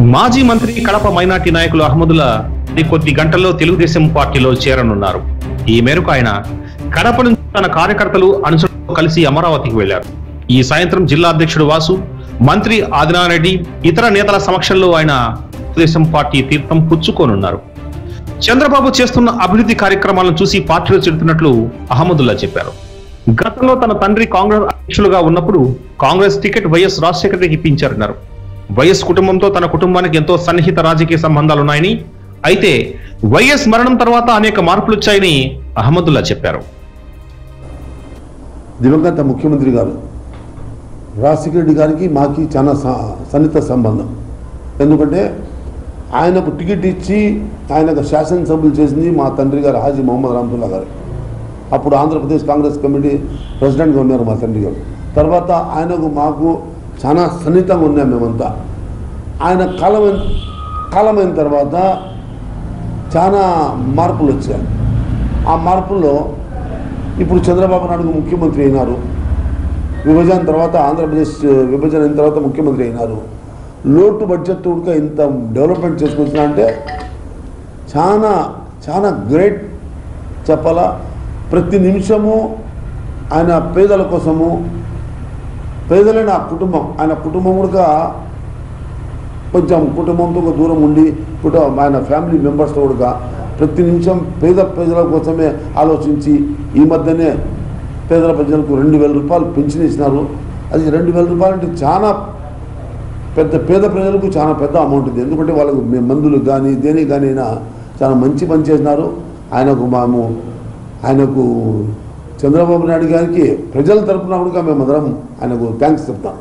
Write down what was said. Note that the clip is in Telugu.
మాజీ మంత్రి కడప మైనార్టీ నాయకులు అహ్మదుల్లా కొద్ది గంటల్లో తెలుగుదేశం పార్టీలో చేరనున్నారు. ఈ మేరకు ఆయన కడప నుంచి తన కార్యకర్తలు అనుసరణతో కలిసి అమరావతికి వెళ్ళారు ఈ సాయంత్రం జిల్లా అధ్యక్షుడు వాసు మంత్రి ఆదినారెడ్డి ఇతర నేతల సమక్షంలో ఆయన తెలుగుదేశం పార్టీ తీర్థం పుచ్చుకోనున్నారు. చంద్రబాబు చేస్తున్న అభివృద్ధి కార్యక్రమాలను చూసి పార్టీలో చెడుతున్నట్లు అహ్మదుల్లా చెప్పారు. గతంలో తన తండ్రి కాంగ్రెస్ అధ్యక్షులుగా ఉన్నప్పుడు కాంగ్రెస్ టికెట్ వైఎస్ రాజశేఖరకి ఇప్పించారన్నారు. వైఎస్ కుటుంబంతో తన కుటుంబానికి ఎంతో సన్నిహిత రాజకీయ సంబంధాలున్నాయని అయితే వైఎస్ మరణం తర్వాత అనేక మార్పులు వచ్చాయని అహ్మదుల్లా చెప్పారు. దివంగత ముఖ్యమంత్రి గారు రాజశేఖర రెడ్డి గారికి మాకి చాలా స- సన్నిహిత సంబంధం. ఎందుకంటే ఆయనకు టికెట్ ఇచ్చి ఆయనకు శాసనసభ్యులు చేసింది మా తండ్రి గారు హాజీ మొహమ్మద్ రహమతుల్లా గారు. అప్పుడు ఆంధ్రప్రదేశ్ కాంగ్రెస్ కమిటీ ప్రెసిడెంట్గా ఉన్నారు మా తండ్రి గారు. తర్వాత ఆయనకు మాకు చాలా సన్నిహితంగా ఉన్నాం మేమంతా. ఆయన కాలమైన కాలమైన తర్వాత చాలా మార్పులు వచ్చాయి. ఆ మార్పుల్లో ఇప్పుడు చంద్రబాబు నాయుడు ముఖ్యమంత్రి అయినారు. విభజన తర్వాత ఆంధ్రప్రదేశ్ విభజన అయిన తర్వాత ముఖ్యమంత్రి అయినారు. లోటు బడ్జెట్ కూడా ఇంత డెవలప్మెంట్ చేసుకొచ్చినా అంటే చాలా చాలా గ్రేట్ చెప్పాలా. ప్రతి నిమిషము ఆయన పేదల కోసము పేదలైన నా కుటుంబం ఆయన కుటుంబం కూడా కొంచెం కుటుంబంతో ఒక దూరం ఉండి కుటుంబం ఆయన ఫ్యామిలీ మెంబర్స్తో కూడా ప్రతి నిమిషం పేద ప్రజల కోసమే ఆలోచించి ఈ మధ్యనే పేదల ప్రజలకు రెండు వేల రూపాయలు పెన్షన్ ఇచ్చినారు. అది రెండు వేల రూపాయలు అంటే చాలా పెద్ద పేద ప్రజలకు చాలా పెద్ద అమౌంట్ ఉంది. ఎందుకంటే వాళ్ళకు మందులు కానీ దేనికి కానీ అయినా చాలా మంచి పని చేసినారు. ఆయనకు మాము ఆయనకు చంద్రబాబు నాయుడు గారికి ప్రజల తరపున కూడా మేమందరం ఆయనకు థ్యాంక్స్ చెప్తాం.